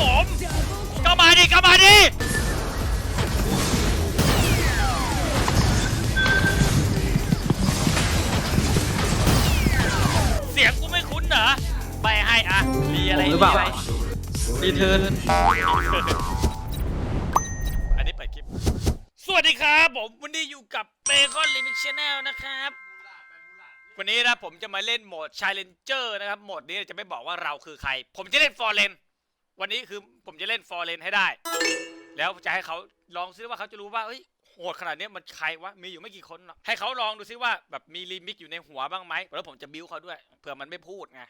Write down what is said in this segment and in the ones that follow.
ผมก็มาดิก็มาดิเสียงกูไม่คุ้นเหรอไปให้อะมีอะไรหรือเปล่ามีะไรีเทิร์น อันนี้เปิดคลิป สวัสดีครับ ผมวันนี้อยู่กับเบคอนลิมิ c ช n แนลนะครับ วันนี้นะผมจะมาเล่นโหมด Challenger นะครับ โหมดนี้จะไม่บอกว่าเราคือใคร ผมจะเล่นฟอร์เรน วันนี้คือผมจะเล่นฟอร์เรนให้ได้ แล้วจะให้เขาลองซิว่าเขาจะรู้ว่าเฮ้ยโหดขนาดนี้มันใครวะมีอยู่ไม่กี่คนหรอกให้เขาลองดูซิว่าแบบมีลิมิกอยู่ในหัวบ้างไหมแล้วผมจะบิ้วเขาด้วยเผื่อมันไม่พูดไง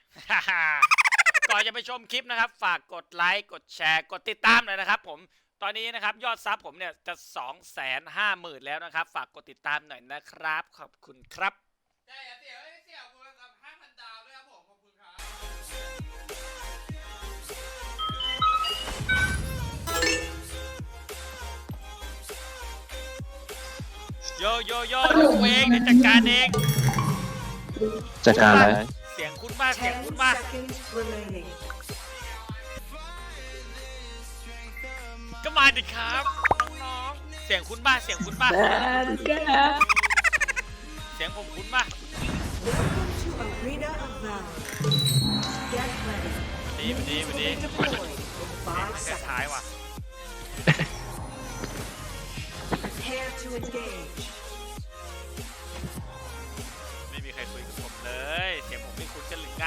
ก่อนจะไปชมคลิปนะครับ ฝากกดไลค์กดแชร์กดติดตามหน่อยนะครับ ผมตอนนี้นะครับยอดซับผมเนี่ยจะ2องแสนห้าหมื่นแล้วนะครับ ฝากกดติดตามหน่อยนะครับ ขอบคุณครับ โยโยโยเดี๋ยวกูเองเดี๋ยวจัดการเอง จัดการอะไรเสียงคุ้นมากเสียง Ten คุ้นมาก seconds remaining. ก็มาดิครับน้องๆเสียงคุ้นมากเสียงคุ้นมากเสียงผมคุ้นมาก Welcome to Arena of Valor. Get ready. ดีวันดีวันดี Deploy in เสียง five มันคล้าย seconds. ๆว่ะ Prepare to engage. ไม่มีใครคุยกับผมเลย เสียงผมไม่คุ้นกันหรือไง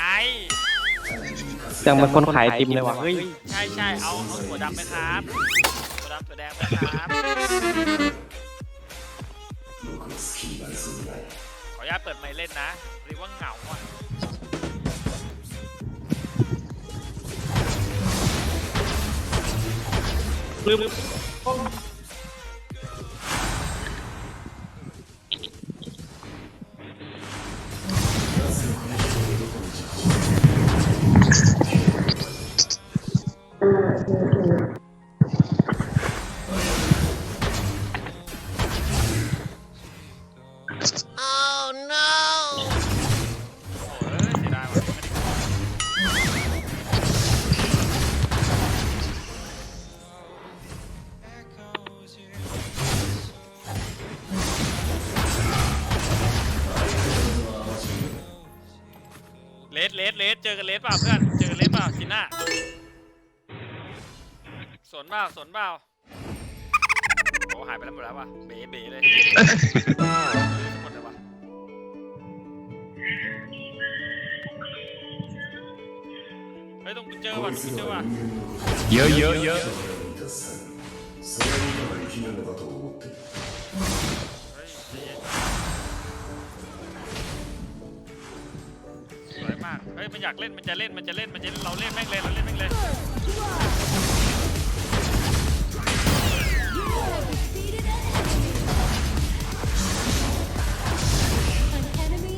ยังเป็นคนขายไอติมเลยว่ะเฮ้ยใช่ใช่เอาเอาถั่วดำไหมครับถั่วดำถั่วแดงไหมครับ ขออนุญาตเปิดไมค์เล่นนะหรือว่าเหงาอะลืม เสียดายว่ะไม่ได้เลสเลสเลสเจอกันเลสเปล่าเพื่อน เจอกันเลสเปล่าชิน่า นเปล่าสนเปล่าโอ้หายไปแล้วหมดแล้วว่ะเบ๋เบ๋เลยหมดเลยวะเฮ้ยต้องกูเจอว่ะต้องกูเจอว่ะเยอะเยอะเยอะเฮ้ยใจเย็นสวยมากเฮ้ยมันอยากเล่นมันจะเล่นมันจะเล่นมันจะเล่นเราเล่นแม่งเลยเราเล่นแม่งเลย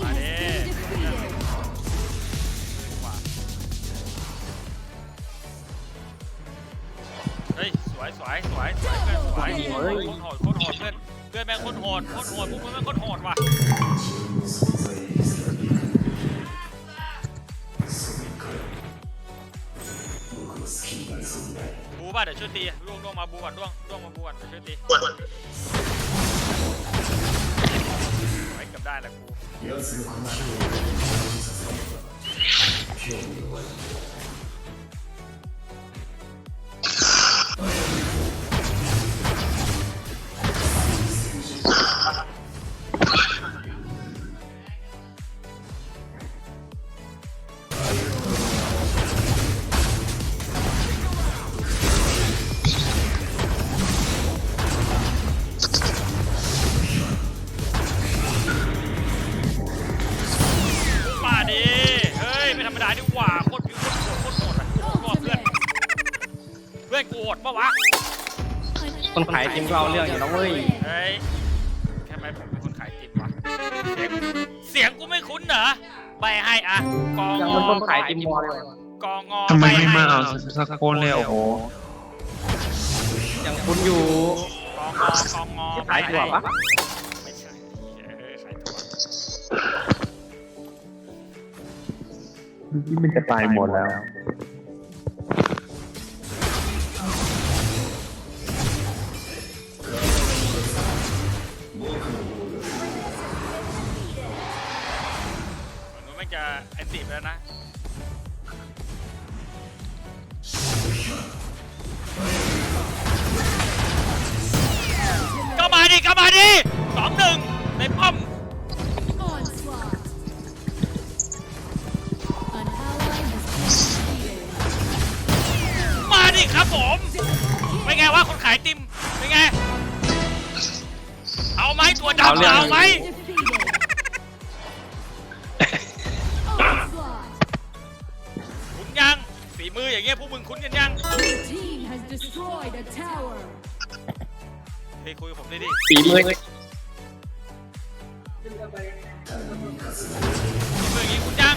มาดิเฮ้ยสวยสวยสวยสวยเพื่อนสวยโคตรโหดโคตรโหดเพื่อนเพื่อนแม่งโคตรโหดโคตรโหดพวกมึงแม่งโคตรโหดว่ะบูป่ เดี๋ยวช่วยตีร่วงร่วงมาบวชร่วงร่วงมาบูก่อนเดี๋ยวช่วยตีไว้เกือบได้แหละกู คนขายไอติมก็เอาเรื่องอยู่นะเว้ยเฮ้ยทำไมผมเป็นคนขายติมวะเสียงเสียงกูไม่คุ้นเหรอใบให้อะกองยังงเป็นคนอขายไอติมวอลเลยว่ะกองงอทำไมใบไม่ให้มาเอาสักคนเลยโอ้โหยังคุณอยู่กองงอกองงอขายถั่วปะไม่ใช่เออขายถั่วที่มันจะตายหมดแล้ว จะไอติมแล้วนะก็มาดิก็มาดิสองหนึ่งในป้อม Onslaught. An ally has been defeated. มาดิครับผมเป็นไงวะคนขายติมเป็นไง เอาไหมตัวเอาดำเรื่องเอาไหม Defeated. ออย่างเงี้ยพวกมึงคุ้นกันยัง Your team has destroyed a tower. เฮ้ยคุยกับผมได้ดิฝีมือฝีมืออย่างงี้คุณยัง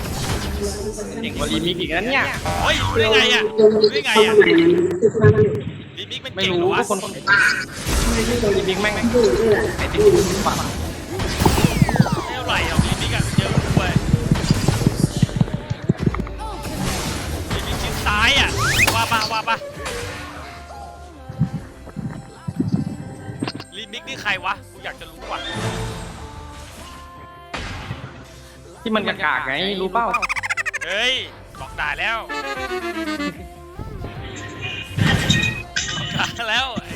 เด็กกว่ารีมิกอีกนั้นเนี่ย เฮ้ยรู้ได้ไงอะรู้ได้ไงอะลิมิกมันไม่เก่งเหรรู้อวะว่าคนรีมิกแม่งไอติมฝั่ง วะกูอยากจะรู้ว่ะที่มันกากๆไงรู้เปล่าเฮ้ยบอกด่าแล้วบอกด่าแล้วไอ้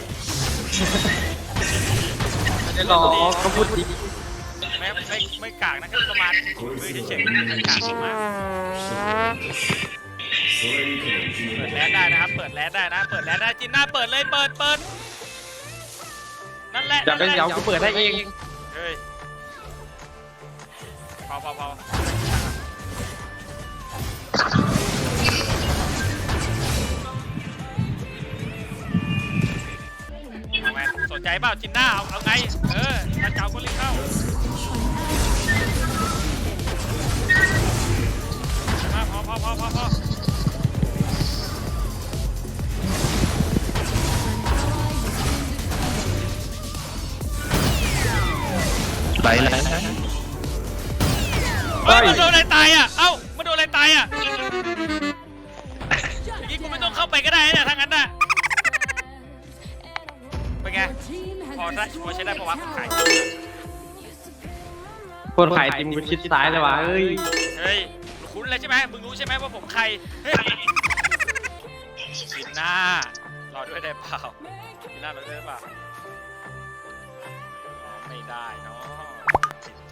ไม่ได้หรอกก็พูดดีไม่ไม่ไม่กากนะแค่ประมาณมือเฉยๆไม่กากมากเปิดแลนได้นะครับ เปิดแลนได้นะ เปิดแลนได้จินหน้าเปิดเลยเปิดเปิด นั่นแหละจะเป็นนั่นแหละเดี๋ยวกูเปิดได้เองเฮ้ยพอพอพอเอาไงสนใจเปล่าจินหน้าเอาเอาไง เออถ้าเจ้าก็รีบเข้ามาพอพอพอพอพอ ไหลไหลเฮ้ยมันโดนอะไรตายอะ เอ้ามันโดนอะไรตายอะอย่างนี้กูไม่ต้องเข้าไปก็ได้เนี่ยถ้างั้นน่ะเป็นไง พอได้พอใช้ได้ a เพระว่าคนขายคนขายติมกูชิดซ้ายเลยวะเอ้ย เฮ้ยคุ้นเลยใช่ไหมมึงรู้ใช่ไหมว่าผมใครเฮ้ยปินหน้ารอด้วยได้เปล่าปินหน้ารอด้วยได้เปล่าอ๋อไม่ได้เนาะ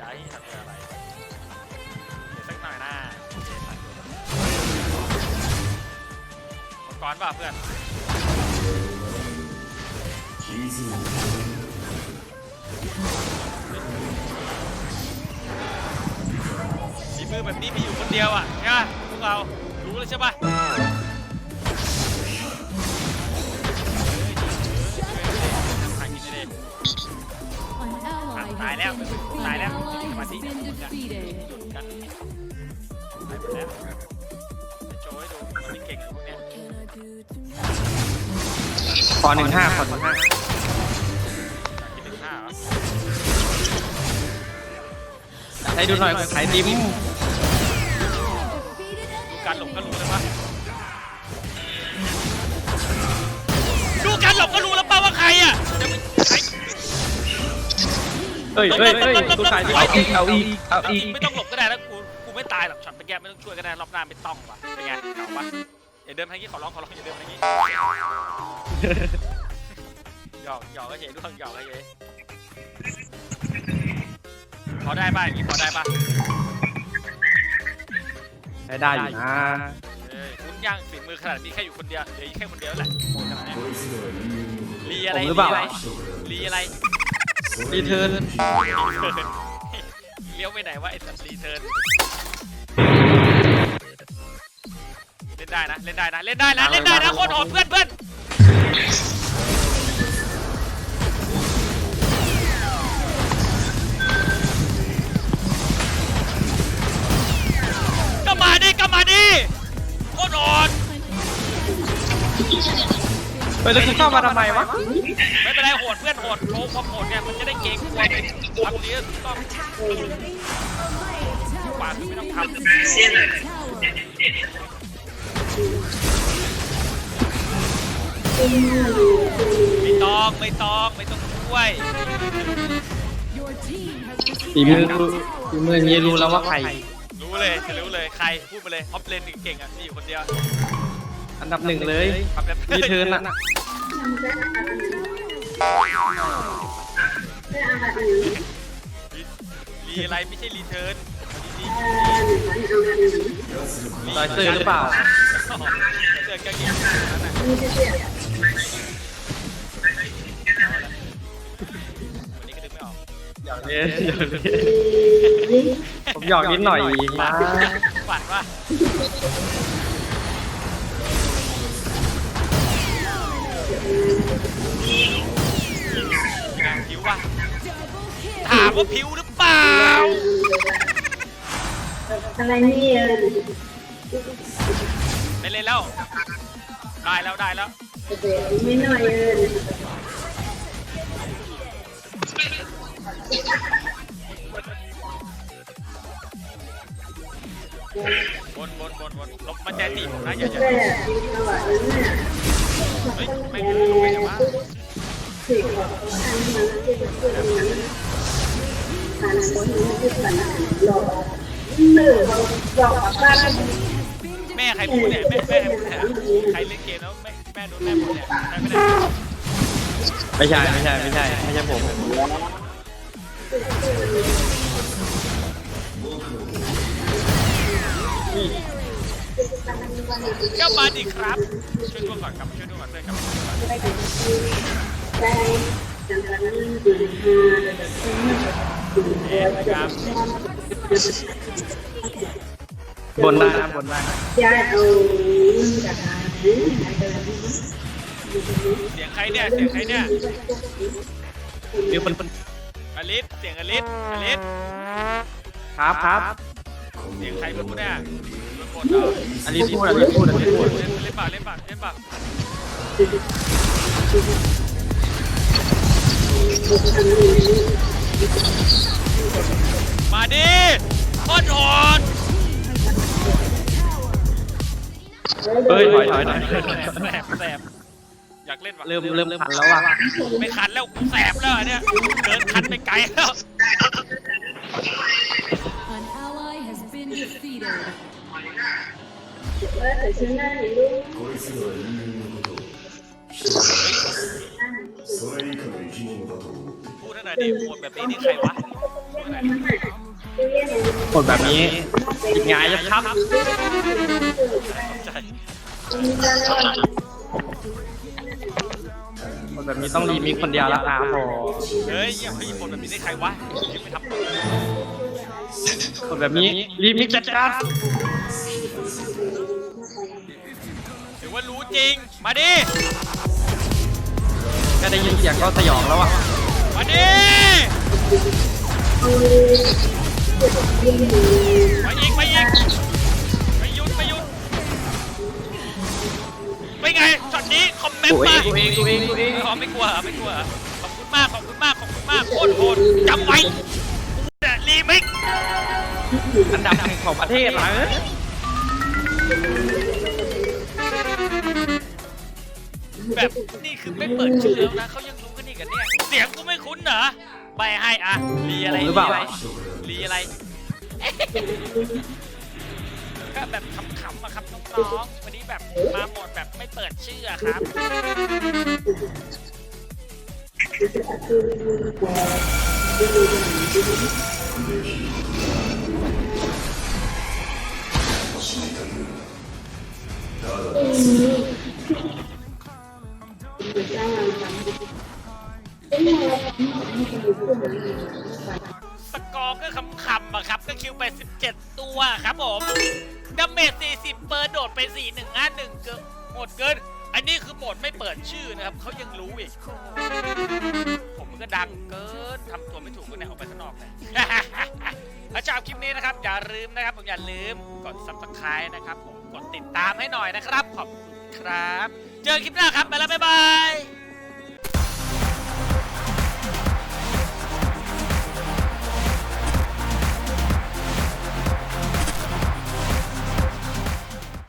ติดใจทำอะไรเดี๋ยวสักหน่อยหนะโอเคตัดตัวมังกรเปล่าเพื่อนฝีมือแบบนี้มีอยู่คนเดียวอะใช่ปะพวกเรารู้แล้วใช่ปะ ally Tài has lắm, been defeated. tài lắm. Ally Nhưng mà has tí been nữa. defeated. กันไปหมดแล้วไปโชว์ให้ดูมันไม่เก่งพวกเนี้ยขอหนึ่งห้าขอหนึ่งห้าคิดถึงห้าเหรอให้ดูหน่อยคนขายไอติม ดูการหลบก็รู้เลยวะ เฮ้ยเฮ้ยเฮ้ยคนขายไอติมเอาอีกเอาอีกไม่ต้องหลบก็ได้นะกูกูไม่ตายหรอกช็อตเมื่อกี้ไม่ต้องช่วยก็ได้รอบหน้าไม่ต้องว่ะเป็นไงเก่าปะอย่าเดินทางนี้ขอร้องขอร้องอย่าเดินทางนี้หยอกหยอกก็เฉยด้วงหยอกก็เฉยพอได้ป่ะอย่างนี้พอได้ป่ะได้ได้อยู่นะเอ้ยคุณย่างฝีมือขนาดนี้แค่อยู่คนเดียวเหลืออีกแค่คนเดียวแหละโหดขนาดนี้รีอะไรผมหรือเปล่ารีอะไร รีเทิร์นรีเทิร์นเลี้ยวไปไหนวะไอ้สัตว์รีเทิร์นเล่นได้นะ เล่นได้นะ เล่นได้นะ เล่นได้นะโคตรโหดเพื่อนเพื่อนก็มาดิก็มาดิโคตรโหด เฮ้ยแล้วกูเข้ามาทำไมวะไม่เป็นไรโหดเพื่อนโหดโชว์ความโหดเนี่ยมันจะได้เก่งกลัวไปทำดีถูกต้อง Attacking enemy. กว่าคือไม่ต้องท Tower. ำไม่ต้องไม่ต้องไม่ต้องช่วย Your team has ฝี defeated มือ a กู tower. ฝีมืออย่างนี้รู้แล้วว่าใครรู้เลยจะรู้เลยใครพูดไปเลยออฟเลนเก่งๆอะมีอยู่คนเดียว อันดับหนึ่งเลยทำแบบรีเทิร์นน่ะรีอะไรไม่ใช่รีเทิร์นรีลอยเซอร์หรือเปล่าเสื้อก็เก่งนั่นน่ะวันนี้ก็ดึงไม่ออกหยอกเล่นหยอกเล่นผมหยอกนิดหน่อยมาฝันว่าามว่าผิวหรือเปล่า อะไรเนี่ยไม่เล่นแล้ว ได้แล้วได้แล้วไม่หน่อยเออบนบนบนบนลบมาแจตีผมนะอย่าอย่าแต่ดีตลอดเลยเนี่ยเฮ้ยไม่รู้ลงไปไหนวะสิบอกว่าอันนี้มันที่จะพูดอย่างนั้นทานคนนี้ที่ปัญหาหลอกเนื้อหลอกบ้าน แม่ใครพูดเนี่ยแม่แม่ใครพูดเนี่ยใครเล่นเกมแล้วแม่แม่โดนแม่พูดเนี่ยใครไม่ได้ไม่ใช่ไม่ใช่ไม่ใช่ไม่ใช่ผมก็มาดิครับช่วยด้วยก่อนครับช่วยด้วยก่อนเพื่อนครับได้ดัง นั้นดูมาเอ็มครับบนได้นะบนได้ย้ายเอาจากไหนเสียงใครเนี่ย เสียงใครเนี่ยมีคนคนอลิสเสียงอลิสอลิสครับครับเสียงใครพูดเนี่ยโดนกดเหรออันนี้พูดอันนี้พูดอันนี้พูดเล่นเล่นปากเล่นปากเล่นปาก มาดิโคตรโหดเฮ้ยถอยถอยถอยแสบแสบอยากเล่นวะเริ่มเริ่มขันแล้วว่ะไม่คันแล้วกูแสบแล้วอันเนี่ยเดินคันไปไกลแล้ว An ally has been defeated. แต่ฉันน่าจะรู้พูดให้หน่อยดิโหดแบบนี้นี่ใครวะพูดหน่อยดิคนแบบนี้อีกไงจะครับใจคนแบบนี้ต้องรีมีคนเดียวละครับผมเฮ้ยอย่าไปโหดแบบนี้นี่ใครวะยังไม่ทำคนแบบนี้รีมิกจัดการถือว่ารู้จริง มาดิ แค่ได้ยินเสียงก็สยองแล้วอะมาดิมาอีกมาอีกไม่หยุดไม่หยุดเป็นไงช็อตนี้คอมเมนกูต์เอมางกูเองกูเองกูเองอ๋อไม่กลัวเหรอไม่กลัวเหรอขอบคุณมากขอบคุณมากขอบคุณมากโคตรโหดจำไว้แต่รีมิกอันดับหนึ่งของประเทศเหรอ แบบนี่คือไม่เปิดชื่อแล้วนะเขายังรู้กันอีกกันเนี่ยเสียงกูไม่คุ้นเหรอใบให้อะรีอะไรหรือเปล่า รีอะไรก็แบบขำๆอะครับน้องๆวันนี้แบบมาหมดแบบไม่เปิดชื่ออะครับส อันนี้คือโหมดไม่เปิดชื่อนะครับเขายังรู้อีก ผมก็ดังเกินทำตัวไม่ถูกก็เนี่ยออกไปข้างนอกเลยถ้าชอบคลิปนี้นะครับ อย่าลืมนะครับ ผมอย่าลืมกด subscribe นะครับ ผมกดติดตามให้หน่อยนะครับ ขอบคุณครับ เจอคลิปหน้าครับ ไปแล้ว บ๊ายบาย